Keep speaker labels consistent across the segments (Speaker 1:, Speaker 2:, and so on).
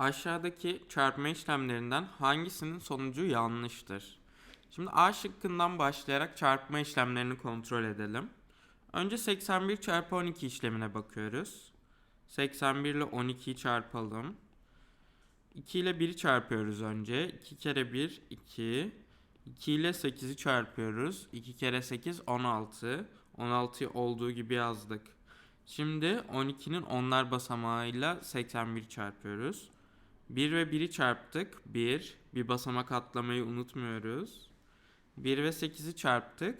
Speaker 1: Aşağıdaki çarpma işlemlerinden hangisinin sonucu yanlıştır? Şimdi A şıkkından başlayarak çarpma işlemlerini kontrol edelim. Önce 81 çarpı 12 işlemine bakıyoruz. 81 ile 12'yi çarpalım. 2 ile 1'i çarpıyoruz önce. 2 kere 1 2. 2 ile 8'i çarpıyoruz. 2 kere 8 16. 16'yı olduğu gibi yazdık. Şimdi 12'nin onlar basamağıyla 81 çarpıyoruz. 1 ve 1'i çarptık. 1. Bir basamak atlamayı unutmuyoruz. 1 ve 8'i çarptık.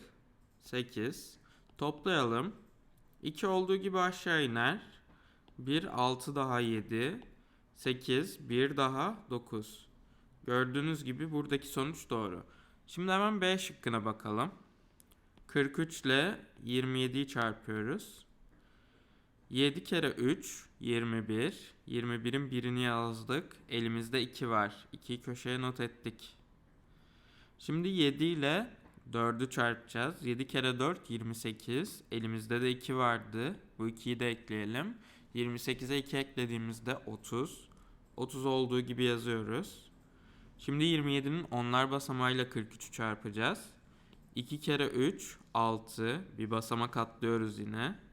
Speaker 1: 8. Toplayalım. 2 olduğu gibi aşağı iner. 1 6 daha 7. 8 1 daha 9. Gördüğünüz gibi buradaki sonuç doğru. Şimdi hemen B şıkkına bakalım. 43 ile 27'yi çarpıyoruz. 7 kere 3 21. 21'in birini yazdık. Elimizde 2 var. 2'yi köşeye not ettik. Şimdi 7 ile 4'ü çarpacağız. 7 kere 4 28. Elimizde de 2 vardı. Bu 2'yi de ekleyelim. 28'e 2 eklediğimizde 30. 30 olduğu gibi yazıyoruz. Şimdi 27'nin onlar basamağıyla 43'ü çarpacağız. 2 kere 3 6. Bir basamak atlıyoruz yine.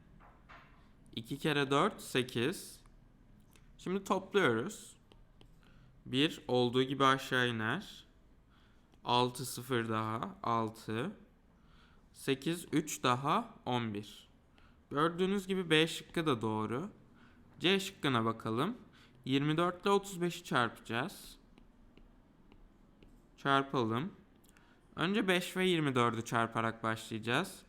Speaker 1: 2 kere 4 8. Şimdi topluyoruz. 1 olduğu gibi aşağı iner. 6 0 daha 6. 8 3 daha 11. Gördüğünüz gibi B şıkkı da doğru. C şıkkına bakalım. 24 ile 35'i çarpacağız. Çarpalım. Önce 5 ve 24'ü çarparak başlayacağız.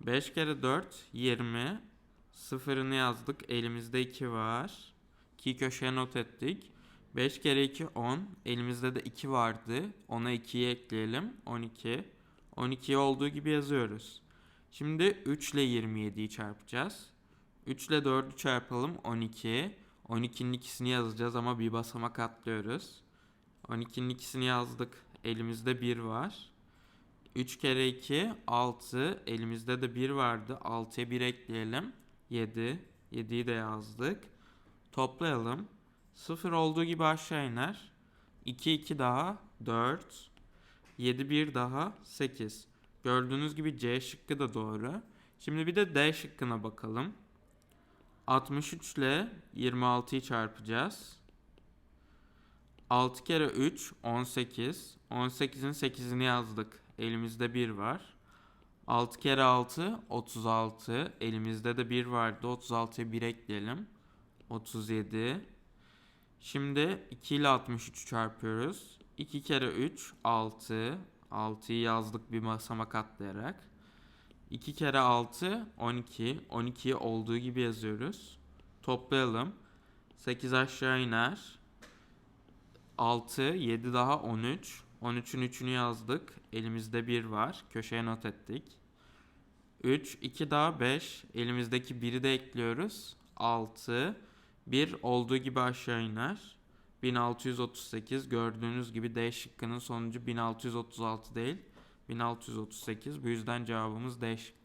Speaker 1: 5 kere 4 20. Sıfırını yazdık. Elimizde 2 var. 2 köşeye not ettik. 5 kere 2 10. Elimizde de 2 vardı. Ona 2'yi ekleyelim. 12. 12'yi olduğu gibi yazıyoruz. Şimdi 3 ile 27'yi çarpacağız. 3 ile 4'ü çarpalım. 12. 12'nin ikisini yazacağız ama bir basamak atlıyoruz. 12'nin ikisini yazdık. Elimizde 1 var. 3 kere 2 6. Elimizde de 1 vardı. 6'ya 1 ekleyelim. 7. 7'yi de yazdık. Toplayalım. 0 olduğu gibi aşağı iner. 2 2 daha 4. 7 1 daha 8. Gördüğünüz gibi C şıkkı da doğru. Şimdi bir de D şıkkına bakalım. 63 ile 26'yı çarpacağız. 6 kere 3 18. 18'in 8'ini yazdık. Elimizde 1 var. 6 kere 6 36. Elimizde de 1 vardı. 36'ya 1 ekleyelim. 37. Şimdi 2 ile 63'ü çarpıyoruz. 2 kere 3 6. 6'yı yazdık bir basamak atlayarak. 2 kere 6 12. 12'yi olduğu gibi yazıyoruz. Toplayalım. 8 aşağı iner. 6, 7 daha 13. 13'ün 3'ünü yazdık. Elimizde 1 var. Köşeye not ettik. 3, 2 daha 5. Elimizdeki 1'i de ekliyoruz. 6, 1 olduğu gibi aşağı iner. 1638 gördüğünüz gibi D şıkkının sonucu 1636 değil 1638 bu yüzden cevabımız D şıkkı.